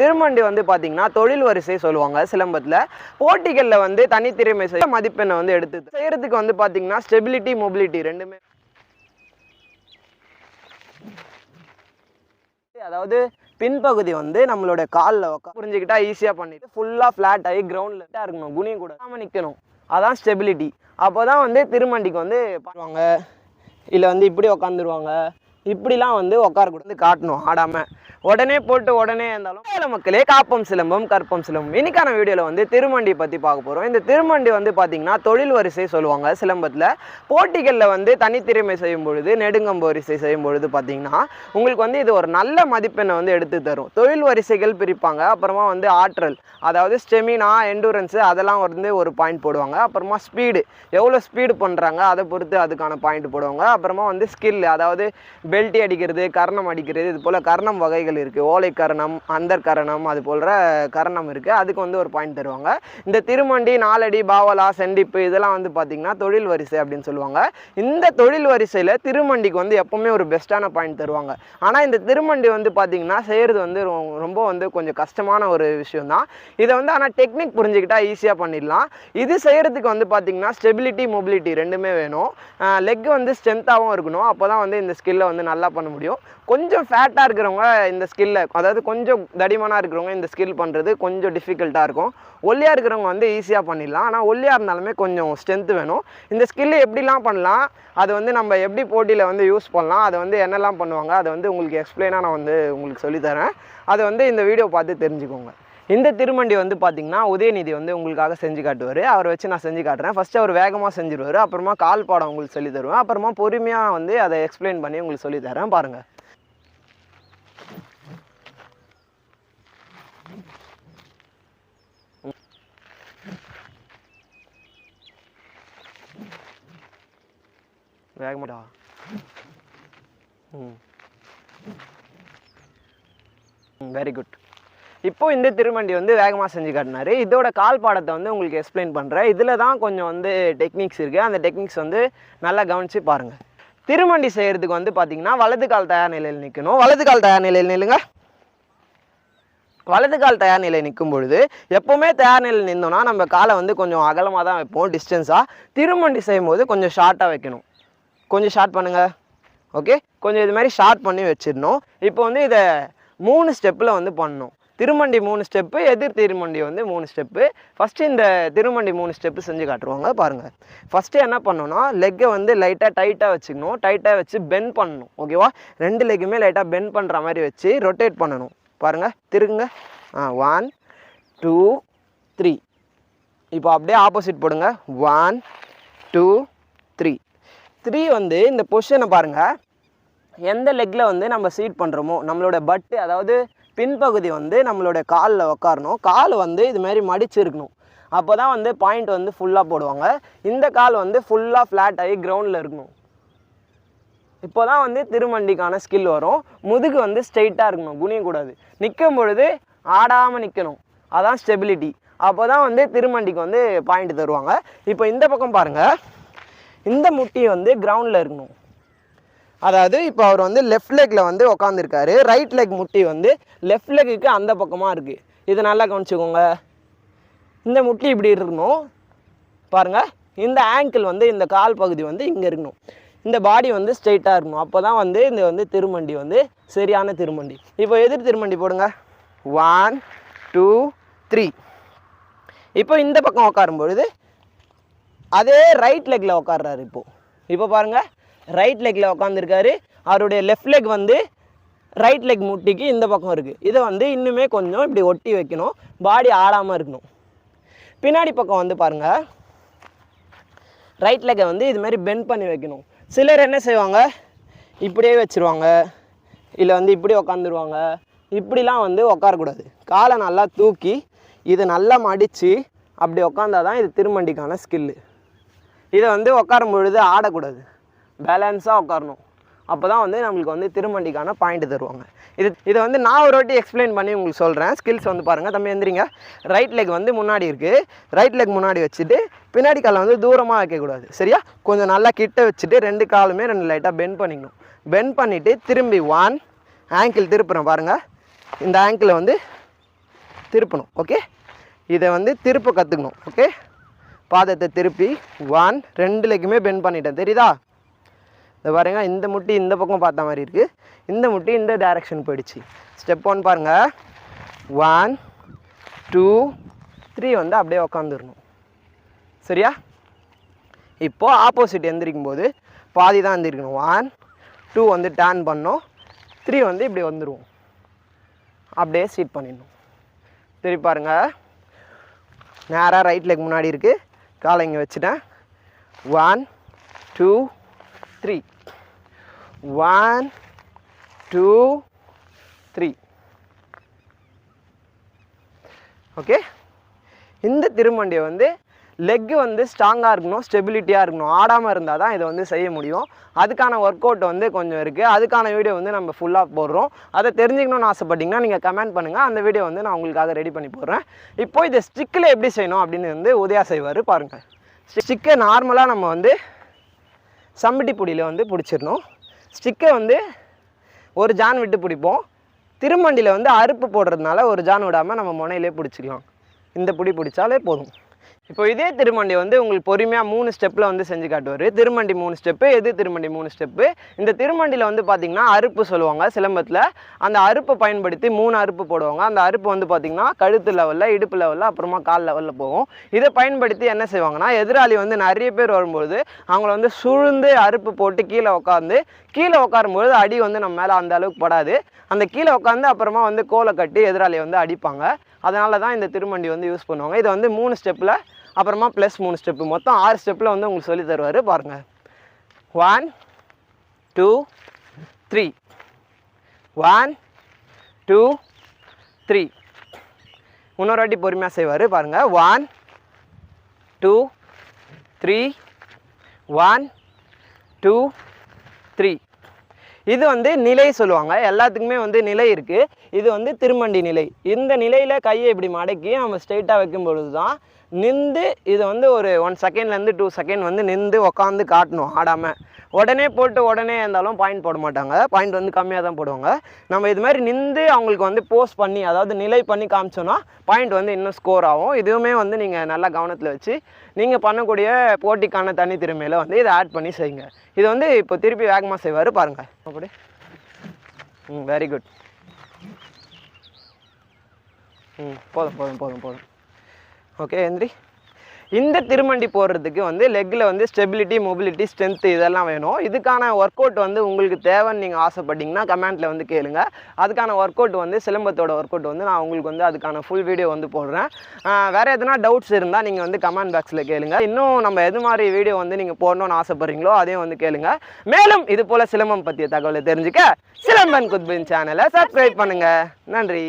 திருமண்டி வந்து பார்த்தீங்கன்னா தொழில் வரிசை சொல்லுவாங்க. சிலம்பத்தில் போட்டிகளில் வந்து தனித்திறமை செய்ய மதிப்பெண்ணை வந்து எடுத்து செய்கிறதுக்கு வந்து பார்த்தீங்கன்னா ஸ்டெபிலிட்டி மொபிலிட்டி ரெண்டுமே. அதாவது பின்பகுதி வந்து நம்மளோட காலில் உட்கா புரிஞ்சுக்கிட்டா ஈஸியாக பண்ணிட்டு ஃபுல்லாக ஃப்ளாட் ஆகி கிரவுண்டில் இருக்கணும். குனியும் கூட. நிற்கணும் அதான் ஸ்டெபிலிட்டி அப்போ தான் வந்து திருமண்டிக்கு வந்து பண்ணுவாங்க. இல்லை வந்து இப்படி உக்காந்துருவாங்க. இப்படிலாம் வந்து உட்காரக்கூடாது காட்டணும். ஆடாமல் உடனே போட்டு உடனே இருந்தாலும் ஏழை மக்களே காப்பம் சிலம்பம் கற்பம் சிலம்பம். இன்னைக்கான வீடியோவில் வந்து திருமண்டி பற்றி பார்க்க போகிறோம் இந்த திருமண்டி வந்து பார்த்திங்கன்னா தொழில் வரிசை சொல்லுவாங்க. சிலம்பத்தில் போட்டிகளில் வந்து தனித்திறமை செய்யும் பொழுது நெடுங்கம்பு வரிசை செய்யும் பொழுது பார்த்திங்கன்னா உங்களுக்கு வந்து இது ஒரு நல்ல மதிப்பெண்ணை வந்து எடுத்து தரும். தொழில் வரிசைகள் பிரிப்பாங்க. அப்புறமா வந்து ஆற்றல் அதாவது ஸ்டெமினா எண்டூரன்ஸு அதெல்லாம் வந்து ஒரு பாயிண்ட் போடுவாங்க. அப்புறமா ஸ்பீடு எவ்வளோ ஸ்பீடு பண்ணுறாங்க அதை பொறுத்து அதுக்கான பாயிண்ட் போடுவாங்க. அப்புறமா வந்து ஸ்கில் அதாவது பெல்ட்டி அடிக்கிறது கர்ணம் அடிக்கிறது இது போல் கர்ணம் வகைகள் இருக்குது ஓலை கரணம் அந்தர் கரணம் அது போன்ற கரணம் இருக்குது அதுக்கு வந்து ஒரு பாயிண்ட் தருவாங்க. இந்த திருமண்டி நாலடி பாவலா செண்டிப்பு இதெல்லாம் வந்து பார்த்திங்கன்னா தொழில் வரிசை அப்படின்னு சொல்லுவாங்க. இந்த தொழில் வரிசையில் திருமண்டிக்கு வந்து எப்போவுமே ஒரு பெஸ்ட்டான பாயிண்ட் தருவாங்க. ஆனால் இந்த திருமண்டி வந்து பார்த்திங்கன்னா செய்கிறது வந்து ரொ- ரொம்ப வந்து கொஞ்சம் கஷ்டமான ஒரு விஷயம் தான் இதை வந்து ஆனால் டெக்னிக் புரிஞ்சுக்கிட்டால் ஈஸியாக பண்ணிடலாம். இது செய்கிறதுக்கு வந்து பார்த்திங்கன்னா ஸ்டெபிலிட்டி மொபிலிட்டி ரெண்டுமே வேணும். லெக் வந்து ஸ்ட்ரென்த்தாகவும் இருக்கணும். அப்போ தான் வந்து இந்த ஸ்கில்லை வந்து நல்லா பண்ண முடியும். கொஞ்சம் ஃபேட்டாக இருக்கிறவங்க இந்த ஸ்கில்லை அதாவது கொஞ்சம் தடிமனாக இருக்கிறவங்க இந்த ஸ்கில் பண்ணுறது கொஞ்சம் டிஃபிகல்ட்டாக இருக்கும். ஒல்லியாக இருக்கிறவங்க வந்து ஈஸியாக பண்ணிடலாம். ஆனால் ஒல்லியாக இருந்தாலுமே கொஞ்சம் ஸ்ட்ரென்த்து வேணும். இந்த ஸ்கில்லு எப்படிலாம் பண்ணலாம் அது வந்து நம்ம எப்படி போட்டியில் வந்து யூஸ் பண்ணலாம் அதை வந்து என்னெல்லாம் பண்ணுவாங்க அதை வந்து உங்களுக்கு எக்ஸ்பிளைனாக நான் வந்து உங்களுக்கு சொல்லித்தரேன் அதை வந்து இந்த வீடியோ பார்த்து தெரிஞ்சுக்கோங்க. இந்த திருமண்டி வந்து பார்த்திங்கன்னா உதயநிதி வந்து உங்களுக்காக செஞ்சு காட்டுவார். அவரை வச்சு நான் செஞ்சு காட்டுறேன். ஃபஸ்ட்டு அவர் வேகமாக செஞ்சுருவார். அப்புறமா கால் பாடம் உங்களுக்கு சொல்லி தருவேன். அப்புறமா பொறுமையாக வந்து அதை எக்ஸ்பிளைன் பண்ணி உங்களுக்கு சொல்லி தரேன். பாருங்கள் வேகமாடா ம் வெரி குட் இப்போ இந்த திருமண்டி வந்து வேகமாக செஞ்சு காட்டினாரு. இதோட கால் பாடத்தை வந்து உங்களுக்கு எக்ஸ்பிளைன் பண்ணுறேன் இதில் தான் கொஞ்சம் வந்து டெக்னிக்ஸ் இருக்குது அந்த டெக்னிக்ஸ் வந்து நல்லா கவனித்து பாருங்கள் திருமண்டி செய்கிறதுக்கு வந்து பார்த்தீங்கன்னா வலது கால் தயார் நிலையில் நிற்கணும் வலது கால் தயார் நிலையில் நில்லுங்க. வலது கால் தயார் நிலை நிற்கும் பொழுது எப்போவுமே தயார் நிலையில் நின்றோம்னா நம்ம காலை வந்து கொஞ்சம் அகலமாக தான் வைப்போம் டிஸ்டன்ஸாக திருமண்டி செய்யும்போது கொஞ்சம் ஷார்ட்டாக வைக்கணும். கொஞ்சம் ஷார்ட் பண்ணுங்கள் ஓகே கொஞ்சம் இது மாதிரி ஷார்ட் பண்ணி வச்சிடணும். இப்போ வந்து இதை மூணு ஸ்டெப்பில் வந்து பண்ணணும். திருமண்டி மூணு ஸ்டெப்பு எதிர் திருமண்டி வந்து மூணு ஸ்டெப்பு ஃபஸ்ட்டு இந்த திருமண்டி மூணு ஸ்டெப்பு செஞ்சு காட்டுருவாங்க. பாருங்கள் ஃபஸ்ட்டு என்ன பண்ணணும்னா லெக்கை வந்து லைட்டாக டைட்டாக வச்சுக்கணும். டைட்டாக வச்சு பெண்ட் பண்ணணும். ஓகேவா ரெண்டு லெக்குமே லைட்டாக பெண்ட் பண்ணுற மாதிரி வச்சு ரொட்டேட் பண்ணணும். பாருங்கள் திருங்க ஆ ஒன் டூ த்ரீ இப்போ அப்படியே ஆப்போசிட் போடுங்க. ஒன் டூ த்ரீ த்ரீ வந்து இந்த பொசிஷனை பாருங்கள் எந்த லெக்கில் வந்து நம்ம சீட் பண்ணுறோமோ நம்மளோட பட்டு அதாவது பின்பகுதி வந்து நம்மளோட காலில் உட்காரணும் கால் வந்து இது மாதிரி அப்போ தான் வந்து பாயிண்ட் வந்து ஃபுல்லாக போடுவாங்க. இந்த கால் வந்து ஃபுல்லாக ஃப்ளாட் ஆகி கிரவுண்டில் இருக்கணும். இப்போ தான் வந்து திருமண்டிக்கான ஸ்கில் வரும். முதுகு வந்து ஸ்ட்ரெயிட்டாக இருக்கணும். குனியக்கூடாது நிற்கும் பொழுது ஆடாமல் நிற்கணும் அதான் ஸ்டெபிலிட்டி அப்போ தான் வந்து திருமண்டிக்கு வந்து பாயிண்ட் தருவாங்க. இப்போ இந்த பக்கம் பாருங்கள் இந்த முட்டி வந்து கிரவுண்டில் இருக்கணும் அதாவது இப்போ அவர் வந்து லெஃப்ட் லெக்கில் வந்து உக்காந்துருக்காரு. ரைட் லெக் முட்டி வந்து லெஃப்ட் லெக்குக்கு அந்த பக்கமாக இருக்குது இது நல்லா கவனிச்சுக்கோங்க. இந்த முட்டி இப்படி இருக்கணும். பாருங்கள் இந்த ஆங்கிள் வந்து இந்த கால் பகுதி வந்து இங்கே இருக்கணும். இந்த பாடி வந்து ஸ்ட்ரெயிட்டாக இருக்கணும். அப்போ தான் வந்து இந்த வந்து திருமண்டி வந்து சரியான திருமண்டி. இப்போ எதிர் திருமண்டி போடுங்க. ஒன் டூ த்ரீ இப்போ இந்த பக்கம் உட்காரும்பொழுது அதே ரைட் லெக்கில் உட்காடுறாரு இப்போது இப்போ. பாருங்கள் ரைட் லெக்கில் உட்காந்துருக்காரு அவருடைய லெஃப்ட் லெக் வந்து ரைட் லெக் முட்டிக்கு இந்த பக்கம் இருக்குது இதை வந்து இன்னுமே கொஞ்சம் இப்படி ஒட்டி வைக்கணும். பாடி ஆடாமல் இருக்கணும். பின்னாடி பக்கம் வந்து பாருங்கள் ரைட் லெக்கை வந்து இதுமாரி பெண்ட் பண்ணி வைக்கணும். சிலர் என்ன செய்வாங்க இப்படியே வச்சுருவாங்க. இல்லை வந்து இப்படி உக்காந்துருவாங்க. இப்படிலாம் வந்து உட்காரக்கூடாது காலை நல்லா தூக்கி இதை நல்லா மடித்து அப்படி உக்காந்தா தான் இது திருமண்டிக்கான ஸ்கில்லு இதை வந்து உட்காரும் பொழுது ஆடக்கூடாது. பேலன்ஸாக உட்காரணும். அப்போ தான் வந்து நம்மளுக்கு வந்து திருமண்டிக்கான பாயிண்ட் தருவாங்க. இது இதை வந்து நான் ஒரு வாட்டி எக்ஸ்பிளைன் பண்ணி உங்களுக்கு சொல்கிறேன் ஸ்கில்ஸ் வந்து பாருங்கள் தம்பி எந்திரிங்க. ரைட் லெக் வந்து முன்னாடி இருக்குது ரைட் லெக் முன்னாடி வச்சுட்டு பின்னாடி காலை வந்து தூரமாக வைக்கக்கூடாது. சரியா? கொஞ்சம் நல்லா கிட்ட வச்சுட்டு ரெண்டு காலுமே ரெண்டு லைட்டாக பெண்ட் பண்ணிக்கணும். பெண்ட் பண்ணிவிட்டு திரும்பி ஒன் ஆங்கிள் திருப்புறேன் பாருங்கள் இந்த ஆங்கிளை வந்து திருப்பணும். ஓகே இதை வந்து திருப்ப கற்றுக்கணும் ஓகே பாதத்தை திருப்பி ஒன் ரெண்டு லெக்குமே பெண்ட் பண்ணிட்டேன். தெரியுதா? இந்த பாருங்க இந்த முட்டி இந்த பக்கம் பார்த்த மாதிரி இருக்குது இந்த முட்டி இந்த டைரக்ஷன் போயிடுச்சு. ஸ்டெப் ஒன் பாருங்கள் ஒன் டூ த்ரீ வந்து அப்படியே உக்காந்துடணும் சரியா? இப்போது ஆப்போசிட் எந்திரிக்கும் போது பாதி தான் எந்திரிக்கணும். ஒன் டூ வந்து டேன் பண்ணோம். த்ரீ வந்து இப்படி வந்துடுவோம் அப்படியே சீட் பண்ணிடணும். திருப்பி பாருங்கள் நேராக ரைட் லெக் முன்னாடி இருக்குது காலை இங்கே வச்சுட்டேன். One two three one two three okay இந்த திருமண்டியை வந்து லெக்கு வந்து ஸ்ட்ராங்காக இருக்கணும் ஸ்டெபிலிட்டியாக இருக்கணும். ஆடாமல் இருந்தால் தான் இதை வந்து செய்ய முடியும். அதுக்கான ஒர்க் அவுட் வந்து கொஞ்சம் இருக்குது அதுக்கான வீடியோ வந்து நம்ம ஃபுல்லாக போடுறோம். அதை தெரிஞ்சுக்கணும்னு ஆசைப்பட்டீங்கன்னா நீங்கள் கமெண்ட் பண்ணுங்கள் அந்த வீடியோ வந்து நான் உங்களுக்காக ரெடி பண்ணி போடுறேன். இப்போ இதை ஸ்டிக்கில் எப்படி செய்யணும் அப்படின்னு வந்து உதயா செய்வார் பாருங்கள் ஸ்டிக்கை நார்மலாக நம்ம வந்து சம்பட்டி பொடியில் வந்து பிடிச்சிடணும். ஸ்டிக்கை வந்து ஒரு ஜான் விட்டு பிடிப்போம். திருமண்டியில் வந்து அறுப்பு போடுறதுனால ஒரு ஜான் விடாமல் நம்ம முனையிலே பிடிச்சிக்கலாம். இந்த பிடி பிடிச்சாலே போதும். இப்போ இதே திருமண்டி வந்து உங்களுக்கு பொறுமையாக மூணு ஸ்டெப்பில் வந்து செஞ்சு காட்டுவார். திருமண்டி மூணு ஸ்டெப்பு எது திருமண்டி மூணு ஸ்டெப்பு இந்த திருமண்டியில் வந்து பார்த்திங்கன்னா அறுப்பு சொல்லுவாங்க சிலம்பத்தில். அந்த அறுப்பை பயன்படுத்தி மூணு அறுப்பு போடுவாங்க. அந்த அறுப்பு வந்து பார்த்திங்கன்னா கழுத்து லெவலில் இடுப்பு லெவலில் அப்புறமா கால் லெவலில் போகும். இதை பயன்படுத்தி என்ன செய்வாங்கன்னா எதிராளி வந்து நிறைய பேர் வரும்போது அவங்கள வந்து சுழ்ந்து அறுப்பு போட்டு கீழே உட்காந்து கீழே உட்காரும்போது அடி வந்து நம்ம மேலே அந்த அளவுக்கு படாது. அந்த கீழே உட்காந்து அப்புறமா வந்து கோலை கட்டி எதிராளியை வந்து அடிப்பாங்க. அதனால தான் இந்த திருமண்டி வந்து யூஸ் பண்ணுவாங்க. இதை வந்து மூணு ஸ்டெப்பில் அப்புறமா ப்ளஸ் மூணு ஸ்டெப்பு மொத்தம் ஆறு ஸ்டெப்பில் வந்து உங்களுக்கு சொல்லி தருவார். பாருங்கள் one two three one two three இன்னொரு வாட்டி பொறுமையாக செய்வார். பாருங்கள் one two three one two three இது வந்து நிலை சொல்லுவாங்க. எல்லாத்துக்குமே வந்து நிலை இருக்குது இது வந்து திருமண்டி நிலை. இந்த நிலையில் கையை இப்படி மடக்கி நம்ம ஸ்ட்ரெயிட்டாக வைக்கும் பொழுது தான் நின்று இது வந்து ஒரு ஒன் செகண்ட்லேருந்து டூ செகண்ட் வந்து நின்று உக்காந்து காட்டணும் ஆடாமல் உடனே போட்டு உடனே இருந்தாலும் பாயிண்ட் போட மாட்டாங்க. பாயிண்ட் வந்து கம்மியாக தான் போடுவாங்க. நம்ம இது மாதிரி நின்று அவங்களுக்கு வந்து போஸ்ட் பண்ணி அதாவது நிலை பண்ணி காமிச்சோன்னா பாயிண்ட் வந்து இன்னும் ஸ்கோர் ஆகும். இதுவுமே வந்து நீங்கள் நல்லா கவனத்தில் வச்சு நீங்கள் பண்ணக்கூடிய போட்டிக்கான தனி வந்து இதை ஆட் பண்ணி செய்யுங்க. இது வந்து இப்போ திருப்பி வேகமாக செய்வார் பாருங்கள் அப்படி. ம் வெரி குட் ம் போதும் போதும் போதும் போதும். ஓகே எந்திரி. இந்த திருமண்டி போடுறதுக்கு வந்து லெக்கில் வந்து ஸ்டெபிலிட்டி மொபிலிட்டி ஸ்ட்ரென்த் இதெல்லாம் வேணும். இதுக்கான ஒர்க் அவுட் வந்து உங்களுக்கு தேவைன்னு நீங்கள் ஆசைப்பட்டீங்கன்னா கமெண்ட்டில் வந்து கேளுங்க. அதுக்கான ஒர்க் அவுட் வந்து சிலம்பத்தோட ஒர்க் அவுட் வந்து நான் உங்களுக்கு வந்து அதுக்கான ஃபுல் வீடியோ வந்து போடுறேன். வேறு எதனா டவுட்ஸ் இருந்தால் நீங்கள் வந்து கமெண்ட் பாக்ஸில் கேளுங்க. இன்னும் நம்ம எது மாதிரி வீடியோ வந்து நீங்கள் போடணும்னு ஆசைப்படுறீங்களோ அதையும் வந்து கேளுங்க. மேலும் இது போல் சிலம்பம் பற்றிய தகவலை தெரிஞ்சுக்க சிலம்பன் குத்பின் சேனலை சப்ஸ்கிரைப் பண்ணுங்கள் நன்றி.